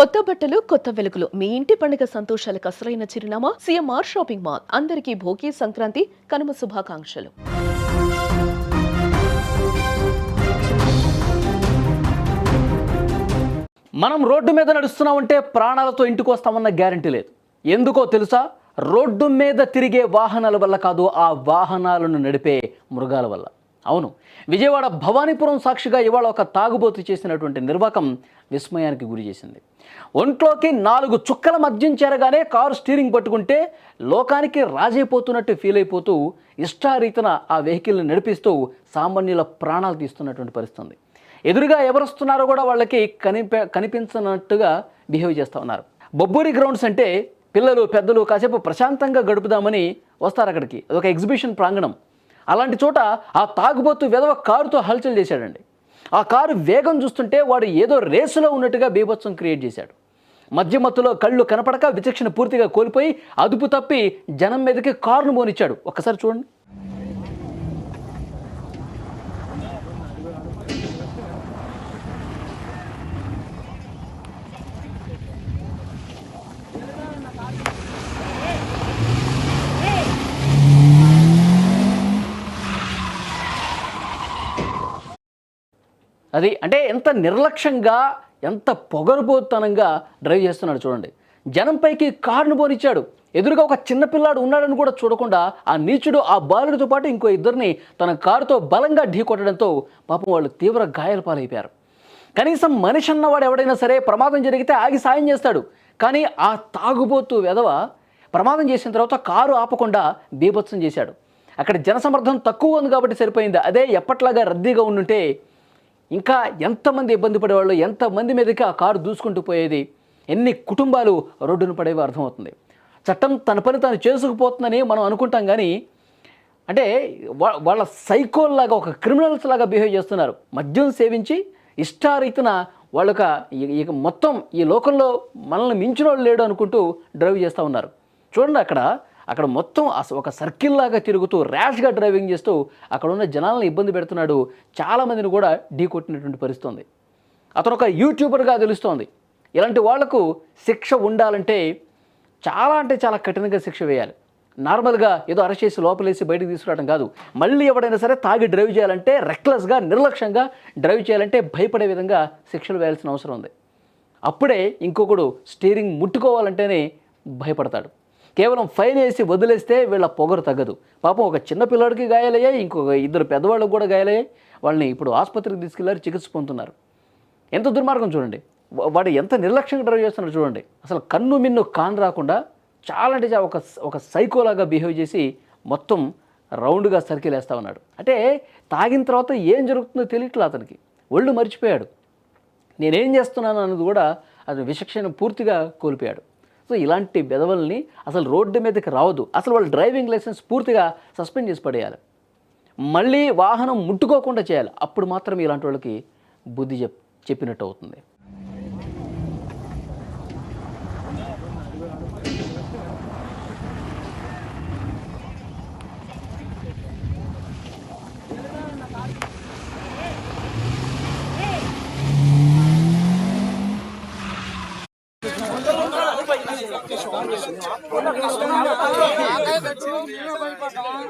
కొత్త బట్టలు కొత్త వెలుగులు. మీ ఇంటి పండుగ సంతోషాలకు అసలైన చిరునామా సీఎంఆర్ షాపింగ్ మాల్. అందరికీ భోగి సంక్రాంతి కనుమ శుభాకాంక్షలు. మనం రోడ్డు మీద నడుస్తున్నామంటే ప్రాణాలతో ఇంటికి వస్తామన్న గ్యారంటీ లేదు. ఎందుకో తెలుసా? రోడ్డు మీద తిరిగే వాహనాల వల్ల కాదు ఆ వాహనాలను నడిపే మృగాల వల్ల. అవును విజయవాడ భవానీపురం సాక్షిగా ఇవాళ ఒక తాగుబోతు చేసినటువంటి నిర్వాకం విస్మయానికి గురి చేసింది. ఒంట్లోకి నాలుగు చుక్కల మద్యం చేరగానే కారు స్టీరింగ్ పట్టుకుంటే లోకానికి రాజైపోతున్నట్టు ఫీల్ అయిపోతూ ఇష్టారీతన ఆ వెహికల్ని నడిపిస్తూ సామాన్యుల ప్రాణాలు తీస్తున్నటువంటి పరిస్థితి ఎదురుగా ఎవరొస్తున్నారో కూడా వాళ్ళకి కనిప కనిపించనట్టుగా బిహేవ్ చేస్తూ ఉన్నారు. బొబ్బూరి గ్రౌండ్స్ అంటే పిల్లలు పెద్దలు కాసేపు ప్రశాంతంగా గడుపుదామని వస్తారు అక్కడికి. అదొక ఎగ్జిబిషన్ ప్రాంగణం. అలాంటి చోట ఆ తాగుబోతు విధవ కారుతో హల్చల్ చేశాడండి. ఆ కారు వేగం చూస్తుంటే వాడు ఏదో రేసులో ఉన్నట్టుగా బీభత్సం క్రియేట్ చేశాడు. మధ్యమత్తులో కళ్ళు కనపడక విచక్షణ పూర్తిగా కోల్పోయి అదుపు తప్పి జనం మీదకి కారును మోనిచ్చాడు. ఒక్కసారి చూడండి. అది అంటే ఎంత నిర్లక్ష్యంగా ఎంత పొగరుబోతనంగా డ్రైవ్ చేస్తున్నాడు చూడండి. జనంపైకి కారును పోనిచ్చాడు ఎదురుగా ఒక చిన్నపిల్లాడు ఉన్నాడని కూడా చూడకుండా ఆ నీచుడు ఆ బాలుడితో పాటు ఇంకో ఇద్దరిని తన కారుతో బలంగా ఢీకొట్టడంతో పాపం వాళ్ళు తీవ్ర గాయాల పాలైపోయారు. కనీసం మనిషి అన్నవాడు ఎవడైనా సరే ప్రమాదం జరిగితే ఆగి సాయం చేస్తాడు. కానీ ఆ తాగుబోతు వెధవ ప్రమాదం చేసిన తర్వాత కారు ఆపకుండా బీభత్సం చేశాడు. అక్కడ జనసమర్థం తక్కువ ఉంది కాబట్టి సరిపోయింది. అదే ఎప్పట్లాగా రద్దీగా ఉండుంటే ఇంకా ఎంతమంది ఇబ్బంది పడేవాళ్ళు ఎంతమంది మీదకి ఆ కారు దూసుకుంటూ పోయేది? ఎన్ని కుటుంబాలు రోడ్డున పడేవి అర్థమవుతుంది. చట్టం తన పని తాను చేసుకుపోతుందని మనం అనుకుంటాం కానీ అంటే వాళ్ళ సైకోల్లాగా ఒక క్రిమినల్స్ లాగా బిహేవ్ చేస్తున్నారు. మద్యం సేవించి ఇష్టారీతిన వాళ్ళొక ఇక మొత్తం ఈ లోకంలో మనల్ని మించిన వాళ్ళు లేడు అనుకుంటూ డ్రైవ్ చేస్తూ ఉన్నారు. చూడండి అక్కడ అక్కడ మొత్తం ఒక సర్కిల్ లాగా తిరుగుతూ ర్యాష్గా డ్రైవింగ్ చేస్తూ అక్కడ ఉన్న జనాలను ఇబ్బంది పెడుతున్నాడు. చాలామందిని కూడా ఢీ కొట్టినటువంటి పరిస్థితి ఉంది అతను ఒక యూట్యూబర్గా తెలుస్తోంది. ఇలాంటి వాళ్ళకు శిక్ష ఉండాలంటే చాలా అంటే చాలా కఠినంగా శిక్ష వేయాలి. నార్మల్గా ఏదో అరెస్ట్ చేసి లోపలేసి బయటకు తీసుకురావడం కాదు. మళ్ళీ ఎవడైనా సరే తాగి డ్రైవ్ చేయాలంటే రెక్లెస్గా నిర్లక్ష్యంగా డ్రైవ్ చేయాలంటే భయపడే విధంగా శిక్షలు వేయాల్సిన అవసరం ఉంది. అప్పుడే ఇంకొకడు స్టీరింగ్ ముట్టుకోవాలంటేనే భయపడతాడు. కేవలం ఫైన్ వేసి వదిలేస్తే వీళ్ళ పొగరు తగ్గదు. పాపం ఒక చిన్న పిల్లడికి గాయాలయ్యాయి ఇంకొక ఇద్దరు పెద్దవాళ్ళకి కూడా గాయాలయ్యాయి. వాళ్ళని ఇప్పుడు ఆసుపత్రికి తీసుకెళ్ళారు చికిత్స పొందుతున్నారు. ఎంత దుర్మార్గం చూడండి. వాడు ఎంత నిర్లక్ష్యంగా డ్రైవ్ చేస్తున్నాడు చూడండి. అసలు కన్ను మిన్ను కాన్ రాకుండా చాలా అంటే ఒక ఒక సైకోలాగా బిహేవ్ చేసి మొత్తం రౌండ్గా సర్కిల్ వేస్తా ఉన్నాడు. అంటే తాగిన తర్వాత ఏం జరుగుతుందో తెలియట్లే అతనికి. ఒళ్ళు మర్చిపోయాడు. నేనేం చేస్తున్నాను అన్నది కూడా అతను విచక్షణ పూర్తిగా కోల్పోయాడు. సో ఇలాంటి బెదవల్ని అసలు రోడ్డు మీదకి రావద్దు. అసలు వాళ్ళ డ్రైవింగ్ లైసెన్స్ పూర్తిగా సస్పెండ్ చేసి పడేయాలి. మళ్ళీ వాహనం ముట్టుకోకుండా చేయాలి. అప్పుడు మాత్రం ఇలాంటి వాళ్ళకి బుద్ధి చెప్ చెప్పినట్టు అవుతుంది. भगवान